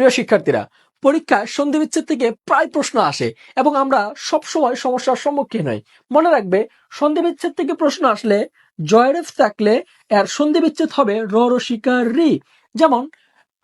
প্রিয় শিক্ষার্থীরা পরীক্ষায় সন্ধি বিচ্ছেদ থেকে প্রায় প্রশ্ন আসে এবং আমরা সব সময় সমস্যার সম্মুখীন হই। মনে রাখবে সন্ধি বিচ্ছেদ থেকে প্রশ্ন আসলে জয়রেফ থাকলে এর সন্ধি বিচ্ছেদ হবে র রসিকার রি যেমন,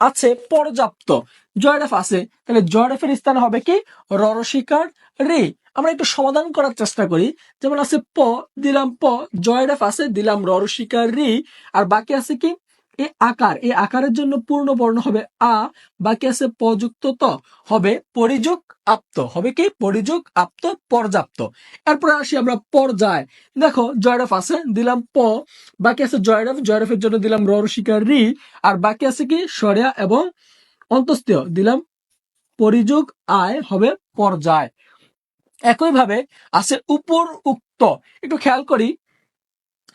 আছে পর্যাপ্ত জয়রেফ আছে, তাহলে জয়রেফের স্থানে হবে কি? র রসিকার রি আমরা একটু সমাধান করার চেষ্টা করি। যেমন আছে প, দিলাম প জয়রেফ আছে, দিলাম র রসিকার রি আর বাকি আছে কি? এই আকার এই আকারের জন্য পূর্ণ বর্ণ হবে আ, বাকি আছে পযুক্ত ত, হবে পরিযোগ আপ্ত, হবে কি? পরিযোগ আপ্ত, পর্যাপ্ত। এরপরে আসি আমরা পর্যায়। দেখো, জয়রফ আছে, দিলাম প, বাকি আছে জয়রফ, জয়রফের জন্য দিলাম র রসিকার রি, আর বাকি আছে কি? সরিয়া এবং অন্তস্তীয় দিলাম পরিযোগ, আয়, হবে পর্যায়। একইভাবে আছে উপর উক্ত, একটু খেয়াল করি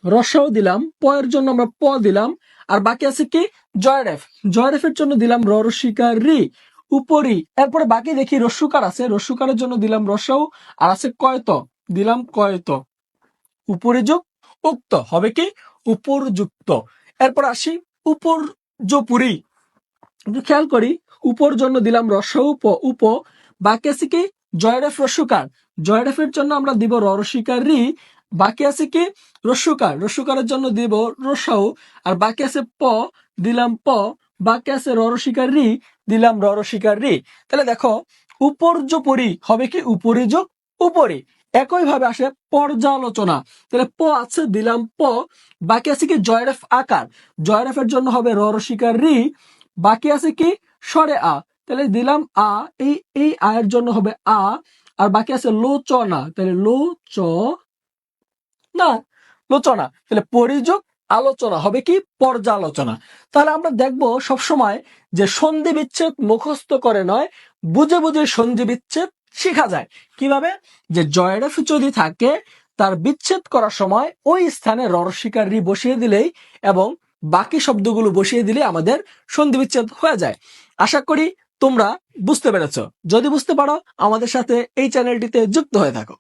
রসাও দিলাম প এর জন্য আমরা প দিলাম, আর বাকি আছে কি? জয়রেফ জয়রেফের জন্য দিলাম র রসিকার রি উপরি, এরপরে বাকি দেখি রস্যুকার আছে রস্যুকারের জন্য দিলাম রসাও, আর আছে কয়ত? দিলাম কয়ত? উপরিযুক উক্ত, হবে কি? উপরযুক্ত এরপর আসি উপর একটু খেয়াল করি, উপর জন্য দিলাম রসাউ উপ উপ, বাকি আছে কি? জয়রেফ রস্যুকার জয়রেফের জন্য আমরা দিব রসিকার রি বাকি আছে কি? রস্যুকার রস্যুকারের জন্য দিব রসাউ আর বাকি আছে প, দিলাম প। বাকি আছে র রসিকার রি দিলাম র রসিকার। রি তাহলে দেখো, উপর্যপরি হবে কি? উপরে যোগ উপরে। একইভাবে আসে পর্যালোচনা। তাহলে প আছে, দিলাম প। বাকি আছে কি? জয়রেফ আকার। জয়রেফের জন্য হবে র রসিকার। রি বাকি আছে কি? সরে আ। তাহলে দিলাম আ, এই এই আয়ের জন্য হবে আ। আর বাকি আছে লোচনা। তাহলে লো চ না লোচনা। তাহলে পরিযোগ, আলোচনা। হবে কি? পর্যালোচনা। তাহলে আমরা দেখব সবসময় যে সন্ধি বিচ্ছেদ মুখস্থ করে নয়, বুঝে বুঝে সন্ধি বিচ্ছেদ শেখা যায়। কীভাবে? যে জয়রেফ যদি থাকে, তার বিচ্ছেদ করার সময় ওই স্থানে ররসিকার রি বসিয়ে দিলেই এবং বাকি শব্দগুলো বসিয়ে দিলে আমাদের সন্ধি বিচ্ছেদ হয়ে যায়। আশা করি তোমরা বুঝতে পেরেছ। যদি বুঝতে পারো, আমাদের সাথে এই চ্যানেলটিতে যুক্ত হয়ে থাকো।